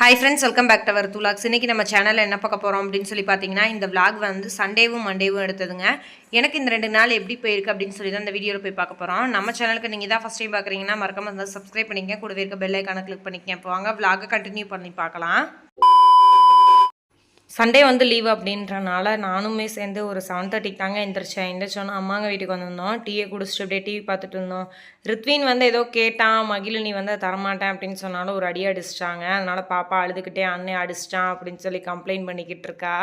Hi friends welcome back to our துலாக்ஸ் இன்னைக்கு நம்ம சேனலில் என்ன பார்க்க போகிறோம் அப்படின்னு சொல்லி பார்த்தீங்கன்னா இந்த விளாக் வந்து சண்டேவும் மண்டேவும் எடுத்ததுங்க. எனக்கு இந்த ரெண்டு நாள் எப்படி போயிருக்கு அப்படின்னு சொல்லி தான் இந்த வீடியோவில் போய் பார்க்க போகிறோம் நம்ம சேனலுக்கு நீங்கள் தான் ஃபஸ்ட் டைம் பார்க்குறீங்கன்னா மறக்காம இருந்தால் சப்ஸ்கிரைப் பண்ணிக்கங்க. கூடவே இருக்க பெல்லைக்கான கிளிக் பண்ணிக்கங்க. இப்போ வாங்க கண்டினியூ பண்ணி பார்க்கலாம். சண்டே வந்து லீவ் அப்படின்றனால நானுமே சேர்ந்து ஒரு செவன் தேர்ட்டிக்கு தாங்க எந்திரிச்சேன். எந்திரிச்சோன்னா அம்மாங்க வீட்டுக்கு வந்திருந்தோம். டீயை குடிச்சிட்டு அப்படியே டிவி பார்த்துட்டு இருந்தோம். ரித்வின் வந்து ஏதோ கேட்டான் மகிழினி வந்து தரமாட்டேன் அப்படின்னு சொன்னாலும் ஒரு அடி அடிச்சிட்டாங்க. அதனால பாப்பா அழுதுகிட்டே அண்ணன் அடிச்சிட்டான் அப்படின்னு சொல்லி கம்ப்ளைண்ட் பண்ணிக்கிட்டு இருக்கா.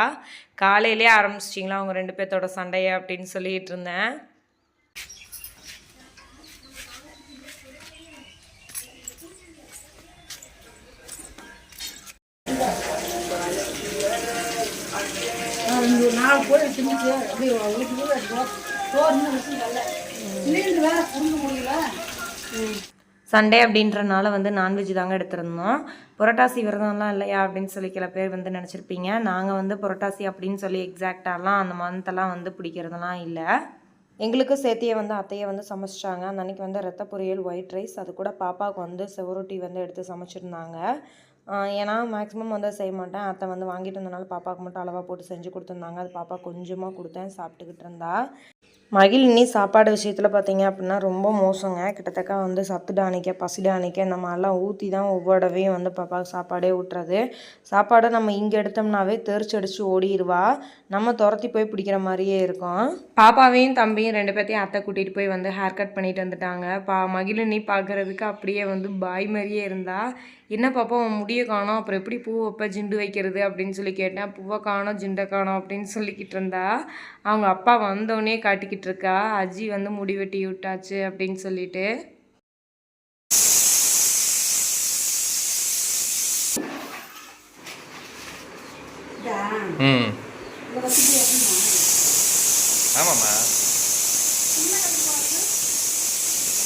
காலையிலே ஆரம்பிச்சிட்டிங்களா அவங்க ரெண்டு பேர்த்தோட சண்டையை அப்படின்னு சொல்லிட்டு இருந்தேன் ரெண்டு நாள் போய் தின்னுட்டு சோறுன்னு விஷயம் சிலிண்டர் வேற புரிஞ்ச முடியல சண்டே அப்படின்றனால வந்து நான்வெஜ் தாங்க எடுத்திருந்தோம். புரட்டாசி விரதம்லாம் இல்லையா அப்படின்னு சொல்லி சில பேர் வந்து நினச்சிருப்பீங்க. நாங்கள் வந்து புரட்டாசி அப்படின்னு சொல்லி எக்ஸாக்டாலாம் அந்த மந்தெல்லாம் வந்து பிடிக்கிறதெல்லாம் இல்லை. எங்களுக்கும் சேர்த்தியை வந்து அத்தையை வந்து சமைச்சிட்டாங்க. அந்த அன்றைக்கி வந்து ரத்த பொரியல் ஒயிட் ரைஸ் அது கூட பாப்பாவுக்கு வந்து செவரொட்டி வந்து எடுத்து சமைச்சிருந்தாங்க. ஏன்னா மேக்ஸிமம் வந்து செய்ய மாட்டேன். அத்தை வந்து வாங்கிட்டு வந்தனால பாப்பாவுக்கு மட்டும் அளவாக போட்டு செஞ்சு கொடுத்துருந்தாங்க. அது பாப்பா கொஞ்சமாக கொடுத்தேன் சாப்பிட்டுக்கிட்டு இருந்தா. மகிழினி சாப்பாடு விஷயத்தில் பார்த்தீங்க அப்படின்னா ரொம்ப மோசங்க. கிட்டத்தட்ட வந்து சத்து டானிக்க பசி டானிக்க இந்த மாதிரிலாம் ஊற்றி தான் ஒவ்வொருடவையும் வந்து பாப்பாவுக்கு சாப்பாடே ஊட்டுறது. சாப்பாடை நம்ம இங்கே எடுத்தோம்னாவே தெரிச்சு அடித்து ஓடிடுவா நம்ம துரத்தி போய் பிடிக்கிற மாதிரியே இருக்கும். பாப்பாவையும் தம்பியும் ரெண்டு பேர்த்தையும் அத்தை கூட்டிகிட்டு போய் வந்து ஹேர் கட் பண்ணிட்டு வந்துட்டாங்க. பா மகிழினி பார்க்குறதுக்கு அப்படியே வந்து பாய் மாதிரியே இருந்தா. என்ன பாப்பா உன் முடிய காணோம். அப்புறம் எப்படி பூ வைப்ப ஜிண்டு வைக்கிறது அப்படின்னு சொல்லி கேட்டேன். பூவை காணோம் ஜிண்டை காணோம் அப்படின்னு சொல்லிக்கிட்டு இருந்தா. அவங்க அப்பா வந்தோடனே காட்டிக்கிட்டு இருக்கா அஜி வந்து முடி வெட்டி விட்டாச்சு அப்படின்னு சொல்லிட்டு. ம். ஆமாம்மா.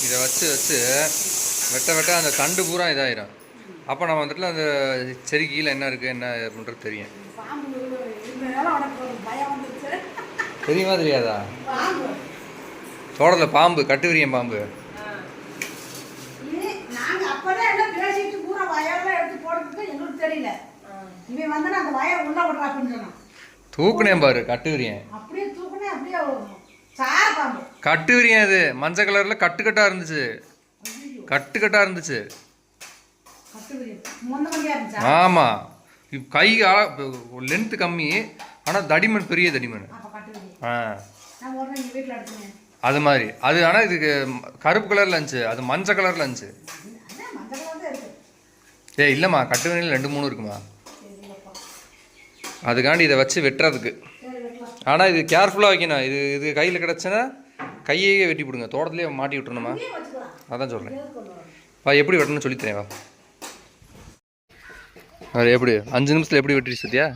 இதை வச்சு வச்சு வெட்ட வெட்ட அந்த தண்டு பூரா இதாயிரும். அப்போ நம்ம வந்துட்டு அந்த செடி கீழே என்ன இருக்குது என்ன பண்ணுறது தெரியும் பாம்பு இருந்தனால உனக்கு ஒரு பயம் வந்துருச்சு தெரியுமா தெரியாதா? தோட்டத்தில் பாம்பு கட்டுவிரியம் பாம்பு. தூக்குனேன் பாரு கட்டுவிரியன். கட்டுவிரியன் அது. மஞ்சள் கலரில் கட்டுக்கட்டாக இருந்துச்சு. கட்டுக்கட்டாக இருந்துச்சு. ஆமாம் கை லென்த்து கம்மி. ஆனால் தடிமன் பெரிய தடிமன். அது மாதிரி. அது ஆனால் இதுக்கு கருப்பு கலரில் இருந்துச்சு அது மஞ்சள் கலரில் இருந்துச்சு ஏய் இல்லைம்மா கட்டு வேணியில் ரெண்டு மூணு இருக்குமா? அதுக்காண்டி இதை வச்சு வெட்டுறதுக்கு. ஆனால் இது கேர்ஃபுல்லாக வைக்கணும். இது இது கையில் கிடச்சுன்னா கையே வெட்டி விடுங்க தோட்டத்துலேயே மாட்டி வச்சுக்கலாம். அதான் சொல்கிறேன்? வா எப்படி வெட்டணும்னு சொல்லித்தரேன் வா. அது எப்படி? அஞ்சு நிமிஷத்தில் எப்படி வெட்டி சத்தியா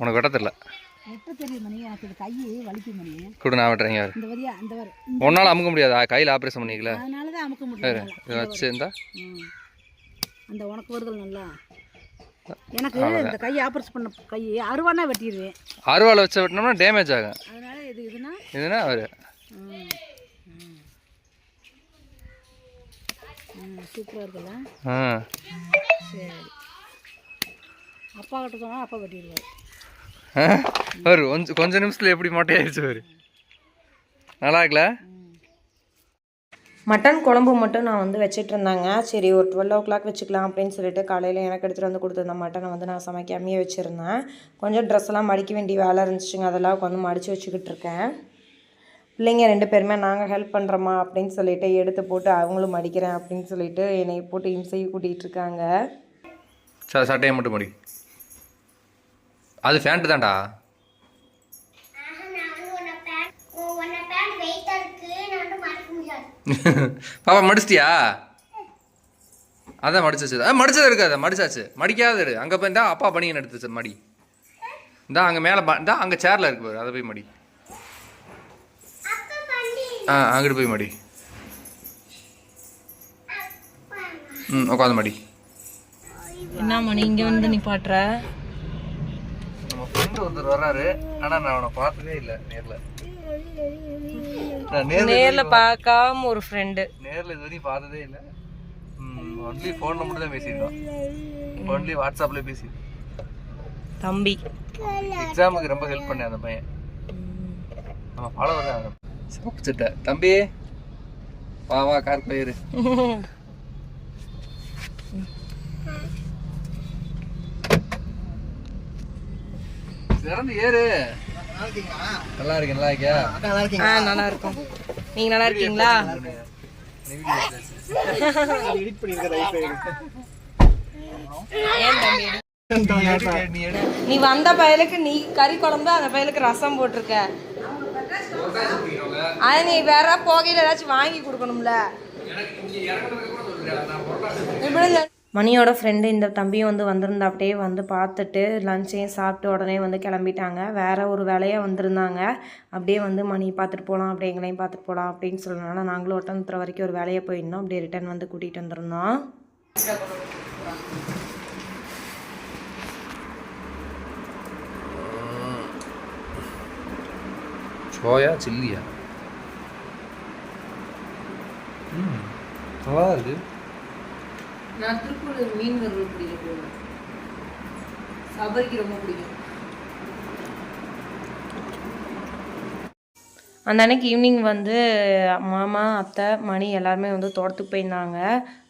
உனக்கு வெட்ட தெரில. வெட்ட தெரியும் மணி எனக்கு இது கை வலிக்கும் மணி. கூட நான் வெட்டுறேங்க யாரு இந்த வரியா அந்த வரி. ஒன்றால் அமுக்க முடியாது? கையில் ஆப்ரேஷன் பண்ணிக்கல. அதனால தான் அமுக்க முடியல. இதை. அந்த உனக்கு வருதல் நல்லா. எனக்கு இந்த கை ஆப்ரேஷன் பண்ண கை அருவானா வெட்டிடுவேன் அருவாளை வச்சு வெட்டினோம்னா டேமேஜ் ஆகும். அதனால இது இதுனா இதுனா அவர். ம். ம். ம், சூப்பரா இருக்குல்ல ஆ. சரி. அப்பா கிட்ட சொன்னா அப்பா வெட்டிடுவார். அவர் கொஞ்சம் கொஞ்ச நிமிஷத்தில் எப்படி மொட்டையாயிருச்சு அவர்? நல்லா இருக்குல்ல மட்டன் குழம்பு மட்டும் நான் வந்து வச்சிட்டு இருந்தாங்க. சரி ஒரு டுவெல் ஓ கிளாக் வச்சுக்கலாம் அப்படின்னு சொல்லிட்டு காலையில் எனக்கு எடுத்துகிட்டு வந்து கொடுத்துருந்த மட்டனை வந்து நான் சமைக்காமையே வச்சுருந்தேன். கொஞ்சம் ட்ரெஸ் எல்லாம் மடிக்க வேண்டிய வேலை இருந்துச்சுங்க. அதெல்லாம் வந்து மடித்து வச்சுக்கிட்டு இருக்கேன். பிள்ளைங்க ரெண்டு பேருமே நாங்கள் ஹெல்ப் பண்ணுறோமா அப்படின்னு சொல்லிட்டு எடுத்து போட்டு அவங்களும் மடிக்கிறேன் அப்படின்னு சொல்லிட்டு என்னை போட்டு இம்சையை கூட்டிகிட்டு இருக்காங்க. சட்டையை மட்டும் முடி. அது ஃபேண்ட் தான்டா. பாப்பா மடிச்சிட்டியா? அதான் மடிச்சாச்சு. ஆ மடிச்சது இருக்காது மடிச்சாச்சு. மடிக்காத இரு. அங்கே போய் தான் அப்பா பணியை எடுத்துச்சு மடி. இந்தா அங்கே மேலே தான் அங்கே சேரில் இருக்கு பாரு. அதை போய் மடி. ஆ அங்கிட்டு போய் மடி. ம் உட்காந்து மடி. என்ன மணி? இங்கே வந்து நீ பாட்டுற நம்ம ஃப்ரெண்டு ஒருத்தர் வர்றாரு. ஆனால் நான் அவனை பார்த்ததே இல்லை நேரில். நேர்ல பார்க்காம ஒரு ஃப்ரெண்டு நேரில் இது பார்த்ததே இல்லை. ஒன்லி ஃபோனில் மட்டும் தான் பேசியிருக்கோம் ஒன்லி வாட்ஸ்அப்ல பேசி தம்பி. எக்ஸாமுக்கு ரொம்ப ஹெல்ப் பண்ணேன் அந்த பையன். நம்ம ஃபாலோவர் தான் சிவப்பு சட்டை. தம்பி வா வா கார் போயிரு. சிறந்து ஏறு. நல்லா இருக்கு நல்லா இருக்கியா ஆ நல்லா இருக்கும் நீங்க நல்லா இருக்கீங்களா நீ வந்த பயலுக்கு நீ கறி குழம்பு அந்த பயலுக்கு ரசம் போட்டிருக்க. அது நீ வேற போகையில ஏதாச்சும் வாங்கி கொடுக்கணும்ல. இப்படி. மணியோட ஃப்ரெண்டு இந்த தம்பியும் வந்து வந்திருந்தா அப்படியே வந்து பார்த்துட்டு லஞ்சையும் சாப்பிட்டு உடனே வந்து கிளம்பிட்டாங்க. வேறு ஒரு வேலையாக வந்திருந்தாங்க. அப்படியே வந்து மணி பார்த்துட்டு போகலாம் அப்படியே எங்களையும் பார்த்துட்டு போகலாம் அப்படின்னு சொன்னனால நாங்களும் ஒட்டந்தர வரைக்கும் ஒரு வேலையை போயிருந்தோம். அப்படியே ரிட்டர்ன் வந்து கூட்டிகிட்டு வந்திருந்தோம். சோயா சில்லியா? ம் நல்லா இருக்குது நான் திருப்பூர் மீன் வறுவல் பிடிக்கும் சபரிக்கு ரொம்ப பிடிக்கும். அந்த அன்னைக்கு ஈவினிங் வந்து மாமா அத்தை மணி எல்லாருமே வந்து தோட்டத்துக்கு போயிருந்தாங்க.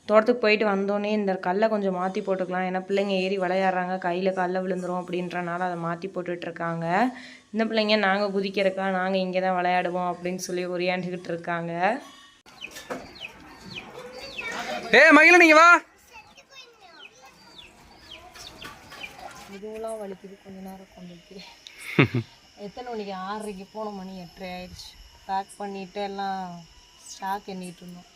தோட்டத்துக்கு போயிட்டு வந்தோடனே இந்த கல்லை கொஞ்சம் மாற்றி போட்டுக்கலாம். ஏன்னா பிள்ளைங்க ஏறி விளையாடுறாங்க. கையில் கல்லை விழுந்துரும் அப்படின்றனால அதை மாற்றி போட்டுட்டு இருக்காங்க. இந்த பிள்ளைங்க நாங்கள் குதிக்கிறக்கா நாங்கள் இங்கே தான் விளையாடுவோம் அப்படின்னு சொல்லி உரையாண்டுக்கிட்டு இருக்காங்க. ஏ மகிழ நீங்க வா. இதுவெல்லாம் வலிக்குது. கொஞ்ச நேரம் கொண்டுட்டு எத்தனை மணிக்கு? ஆறரைக்கு போன மணி எட்டரை ஆயிடுச்சு. பேக் பண்ணிட்டு எல்லாம் ஸ்டாக் எண்ணிட்டு இருந்தோம்.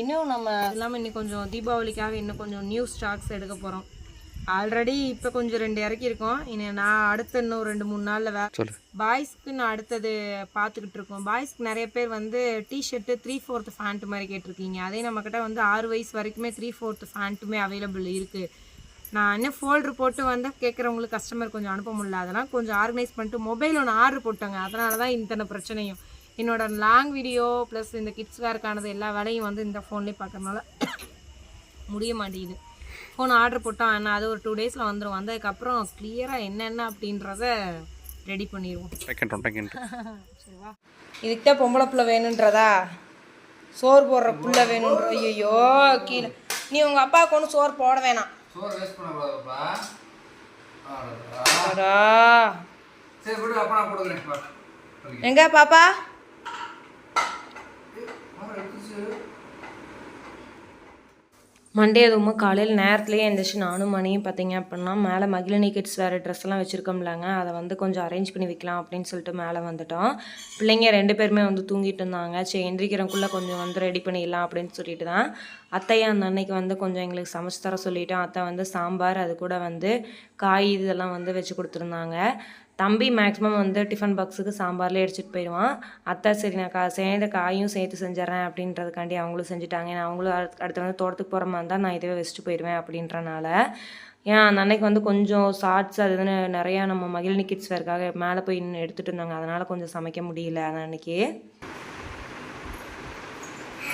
இன்னும் நம்ம இல்லாமல் இன்னும் கொஞ்சம் தீபாவளிக்காக இன்னும் கொஞ்சம் நியூ ஸ்டாக்ஸ் எடுக்க போகிறோம் ஆல்ரெடி இப்போ கொஞ்சம் ரெண்டு இறக்கியிருக்கோம் இன்னும் நான் அடுத்த இன்னும் ரெண்டு மூணு நாளில் வே பாய்ஸ்க்கு நான் அடுத்தது பார்த்துக்கிட்டு இருக்கோம். பாய்ஸ்க்கு நிறைய பேர் வந்து டிஷர்ட்டு த்ரீ ஃபோர்த் ஃபேண்ட் மாதிரி கேட்டிருக்கீங்க. அதே நம்மக்கிட்ட வந்து ஆறு வயசு வரைக்குமே த்ரீ ஃபோர்த் ஃபேண்ட்டுமே அவைலபிள் இருக்குது நான் இன்னும் ஃபோல்டர் போட்டு வந்து கேட்குறவங்களுக்கு கஸ்டமர் கொஞ்சம் அனுப்ப முடியல. அதெல்லாம் கொஞ்சம் ஆர்கனைஸ் பண்ணிட்டு மொபைல் ஒன்று ஆர்டர் போட்டாங்க. அதனால தான் இத்தனை பிரச்சனையும். என்னோட லாங் வீடியோ ப்ளஸ் இந்த கிட்ஸ் வேர்க்கானது எல்லா வேலையும் வந்து இந்த ஃபோன்லேயே பார்க்கறனால முடிய மாட்டேங்குது. ஃபோன் ஆர்டர் போட்டோம் ஆனால் அது ஒரு டூ டேஸில் வந்துடும் வந்ததுக்கப்புறம் கிளியராக என்னென்ன அப்படின்றத ரெடி பண்ணிடுவோம் சரிவா இதுக்கு தான் பொம்பளை புள்ள வேணுன்றதா? சோறு போடுற புள்ள வேணுன்ற ஐயோ கீழே. நீ உங்கள் அப்பாவுக்கு ஒன்றும் சோறு போட வேணாம். சோறு வேஸ்ட் பண்ணக்கூடாதுப்பா. சரி விடு அப்பா நான் வா. எங்க பாப்பா? மண்டே அதுவும் காலையில் நேரத்துலேயே எழுந்திரிச்சு நானும் மணியும் பார்த்தீங்க அப்படின்னா மேலே மகிழினி கிட்ஸ் வேறு ட்ரெஸ்லாம் எல்லாம் வச்சுருக்கோம்லங்க. அதை வந்து கொஞ்சம் அரேஞ்ச் பண்ணி வைக்கலாம் அப்படின்னு சொல்லிட்டு மேலே வந்துட்டோம். பிள்ளைங்க ரெண்டு பேருமே வந்து தூங்கிட்டு இருந்தாங்க. சரி எந்திரிக்கிறக்குள்ளே கொஞ்சம் வந்து ரெடி பண்ணிடலாம் அப்படின்னு சொல்லிட்டு தான் அத்தையை அந்த அன்னைக்கு வந்து கொஞ்சம் எங்களுக்கு சமைச்சு தர சொல்லிட்டோம். அத்தை வந்து சாம்பார் அது கூட வந்து காய் இதெல்லாம் வந்து வச்சு கொடுத்துருந்தாங்க. தம்பி மேக்ஸிமம் வந்து டிஃபன் பாக்ஸுக்கு சாம்பார்லேயே எடுத்துகிட்டு போயிடுவான் அத்தை சரி நான் கா சேர்ந்த காயும் சேர்த்து செஞ்சிடறேன் அப்படின்றதுக்காண்டி அவங்களும் செஞ்சுட்டாங்க. ஏன்னா அவங்களும் அடுத்து வந்து தோட்டத்துக்கு போகிற மாதிரி இருந்தால் நான் இதுவே வச்சுட்டு போயிடுவேன் அப்படின்றனால. ஏன் அந்த அன்னைக்கு வந்து கொஞ்சம் ஷார்ட்ஸ் அது இதுன்னு நிறையா நம்ம மகிழினி கிட்ஸ் வேறுக்காக மேலே போய் இன்னும் எடுத்துகிட்டு இருந்தாங்க. அதனால் கொஞ்சம் சமைக்க முடியல அந்த அன்னைக்கு.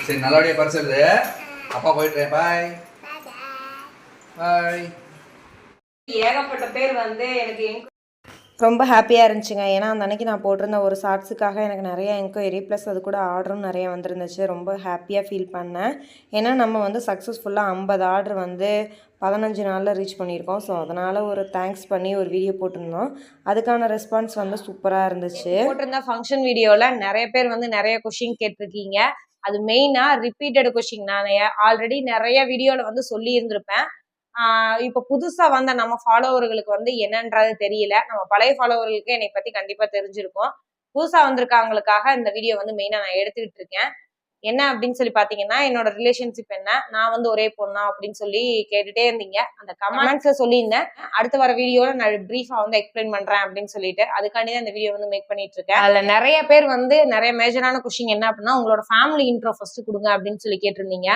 சரி நல்லபடியா பரிசு அப்பா போயிட்டுறேன். பாய் பாய் ஏகப்பட்ட பேர் வந்து எனக்கு ரொம்ப ஹாப்பியாக இருந்துச்சுங்க. ஏன்னா அந்த அன்றைக்கி நான் போட்டிருந்த ஒரு ஷார்ட்ஸுக்காக எனக்கு நிறைய என்கொயரி ப்ளஸ் அது கூட ஆர்டரும் நிறைய வந்திருந்துச்சு. ரொம்ப ஹாப்பியாக ஃபீல் பண்ணேன். ஏன்னா நம்ம வந்து சக்ஸஸ்ஃபுல்லாக ஐம்பது ஆர்டர் வந்து பதினஞ்சு நாளில் ரீச் பண்ணியிருக்கோம். ஸோ அதனால் ஒரு தேங்க்ஸ் பண்ணி ஒரு வீடியோ போட்டிருந்தோம். அதுக்கான ரெஸ்பான்ஸ் வந்து சூப்பராக இருந்துச்சு. போட்டிருந்த ஃபங்க்ஷன் வீடியோவில் நிறைய பேர் வந்து நிறைய கொஷின் கேட்டிருக்கீங்க. அது மெயினாக ரிப்பீட்டட் கொஷின் நான் ஆல்ரெடி நிறைய வீடியோவில் வந்து சொல்லியிருந்திருப்பேன். இப்ப புதுசா வந்த நம்ம ஃபாலோவர்களுக்கு வந்து என்னன்றது தெரியல. நம்ம பழைய ஃபாலோவர்களுக்கு என்னை பத்தி கண்டிப்பா தெரிஞ்சிருக்கும். புதுசா வந்திருக்கவங்களுக்காக இந்த வீடியோ வந்து மெயினா நான் எடுத்துக்கிட்டு இருக்கேன். என்ன அப்படின்னு சொல்லி பாத்தீங்கன்னா என்னோட ரிலேஷன்ஷிப் என்ன? நான் வந்து ஒரே பொண்ணா? அப்படின்னு சொல்லி கேட்டுட்டே இருந்தீங்க. அந்த கமெண்ட்ஸ சொல்லியிருந்தேன். அடுத்து வர வீடியோல நான் பிரீஃபா வந்து எக்ஸ்பிளைன் பண்றேன் அப்படின்னு சொல்லிட்டு அதுக்காண்டி தான் இந்த வீடியோ வந்து மேக் பண்ணிட்டு இருக்கேன். அதுல நிறைய பேர் வந்து நிறைய மேஜரான கொஸ்டின் என்ன அப்படின்னா உங்களோட ஃபேமிலி இன்ட்ரோ ஃபர்ஸ்ட் கொடுங்க அப்படின்னு சொல்லி கேட்டிருந்தீங்க.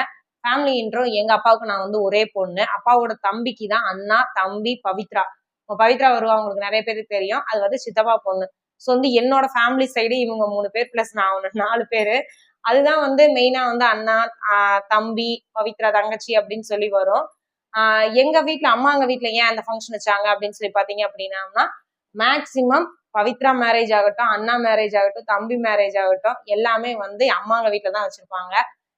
ஃபேமிலி இன்ட்ரோ எங்க அப்பாவுக்கு நான் வந்து ஒரே பொண்ணு. அப்பாவோட தம்பிக்கு தான் அண்ணா தம்பி பவித்ரா. பவித்ரா வருவா உங்களுக்கு நிறைய பேருக்கு தெரியும். அது வந்து சித்தப்பா பொண்ணு. ஸோ வந்து என்னோட ஃபேமிலி சைடு இவங்க மூணு பேர் பிளஸ் நான் ஒன்று நாலு பேரு. அதுதான் வந்து மெயினா வந்து அண்ணா தம்பி பவித்ரா தங்கச்சி அப்படின்னு சொல்லி வரும். ஆஹ் எங்க வீட்ல அம்மாங்க வீட்ல ஏன் அந்த ஃபங்க்ஷன் வச்சாங்க அப்படின்னு சொல்லி பாத்தீங்க அப்படின்னா மேக்சிமம் பவித்ரா மேரேஜ் ஆகட்டும் அண்ணா மேரேஜ் ஆகட்டும் தம்பி மேரேஜ் ஆகட்டும் எல்லாமே வந்து அம்மாங்க வீட்டில் தான் வச்சிருப்பாங்க.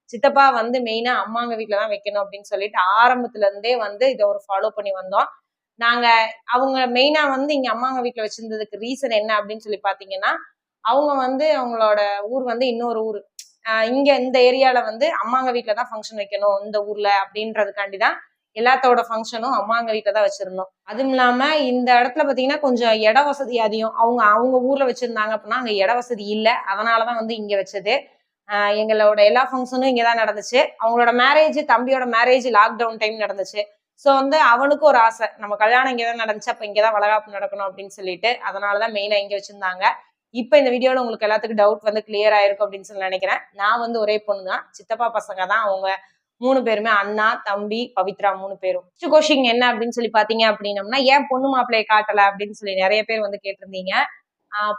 சித்தப்பா வந்து மெயினா அம்மாங்க வீட்ல தான் வைக்கணும் அப்படின்னு சொல்லிட்டு ஆரம்பத்துல இருந்தே வந்து இதை ஒரு ஃபாலோ பண்ணி வந்தோம். நாங்க அவங்க மெயினா வந்து இங்க அம்மாங்க வீட்டுல வச்சிருந்ததுக்கு ரீசன் என்ன அப்படின்னு சொல்லி பாத்தீங்கன்னா அவங்க வந்து அவங்களோட ஊர் வந்து இன்னொரு ஊர். இங்க இந்த ஏரியால வந்து அம்மாங்க வீட்ல தான் ஃபங்க்ஷன் வைக்கணும் இந்த ஊர்ல அப்படின்றதுக்காண்டி தான் எல்லாத்தோட ஃபங்க்ஷனும் அம்மாங்க வீட்டில் தான் வச்சிருந்தோம். அதுவும் இல்லாம இந்த இடத்துல பாத்தீங்கன்னா கொஞ்சம் இட வசதி அதிகம். அவங்க அவங்க ஊர்ல வச்சிருந்தாங்க அப்படின்னா அங்க இட வசதி இல்லை. அதனாலதான் வந்து இங்க வச்சது. எங்களோட எல்லா ஃபங்க்ஷனும் இங்கே தான் நடந்துச்சு. அவங்களோட மேரேஜ் தம்பியோட மேரேஜ் லாக்டவுன் டைம் நடந்துச்சு. ஸோ வந்து அவனுக்கு ஒரு ஆசை. நம்ம கல்யாணம் இங்கே தான் நடந்துச்சு அப்போ இங்கே தான் வளகாப்பு நடக்கணும் அப்படின்னு சொல்லிட்டு அதனால தான் மெயினாக இங்கே வச்சுருந்தாங்க. இப்போ இந்த வீடியோவில் உங்களுக்கு எல்லாத்துக்கும் டவுட் வந்து கிளியர் ஆயிருக்கும் அப்படின்னு சொல்லி நினைக்கிறேன். நான் வந்து ஒரே பொண்ணு தான் சித்தப்பா பசங்க தான். அவங்க மூணு பேருமே அண்ணா தம்பி பவித்ரா மூணு பேரும். கோஷிங் கொஷின் என்ன அப்படின்னு சொல்லி பாத்தீங்க அப்படின்னம்னா ஏன் பொண்ணு மாப்பிள்ளையை காட்டல அப்படின்னு சொல்லி நிறைய பேர் வந்து கேட்டிருந்தீங்க.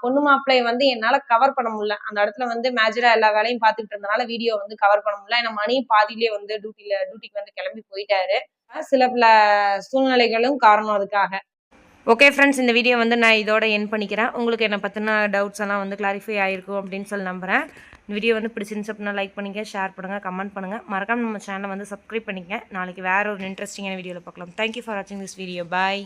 பொண்ணு மாப்பிள்ளையை வந்து என்னால கவர் பண்ண முடியல. அந்த இடத்துல வந்து மேஜரா எல்லா வேலையும் பார்த்துக்கிட்டு இருந்தனால வீடியோ வந்து கவர் பண்ண முடியல. ஏன்னா மணி பாதியிலே வந்து டியூட்டில டியூட்டிக்கு வந்து கிளம்பி போயிட்டாரு. சில பல சூழ்நிலைகளும் காரணம் அதுக்காக. ஓகே ஃப்ரெண்ட்ஸ் இந்த வீடியோ வந்து நான் இதோட என் பண்ணிக்கிறேன். உங்களுக்கு என்னை பற்றின டவுட்ஸ் எல்லாம் வந்து கிளாரிஃபை ஆயிருக்கும் அப்படின்னு சொல்லி நம்புறேன். இந்த வீடியோ வந்து பிடிச்சிருந்துச்சு அப்படின்னா லைக் பண்ணுங்க ஷேர் பண்ணுங்கள் கமெண்ட் பண்ணுங்கள் மறக்காம நம்ம சேனலை வந்து சப்ஸ்கிரைப் பண்ணிக்கங்க. நாளைக்கு வேறு ஒரு இன்ட்ரெஸ்டிங்கான வீடியோவில் பார்க்கலாம். தேங்க்யூ ஃபார் வாட்சிங் திஸ் வீடியோ பாய்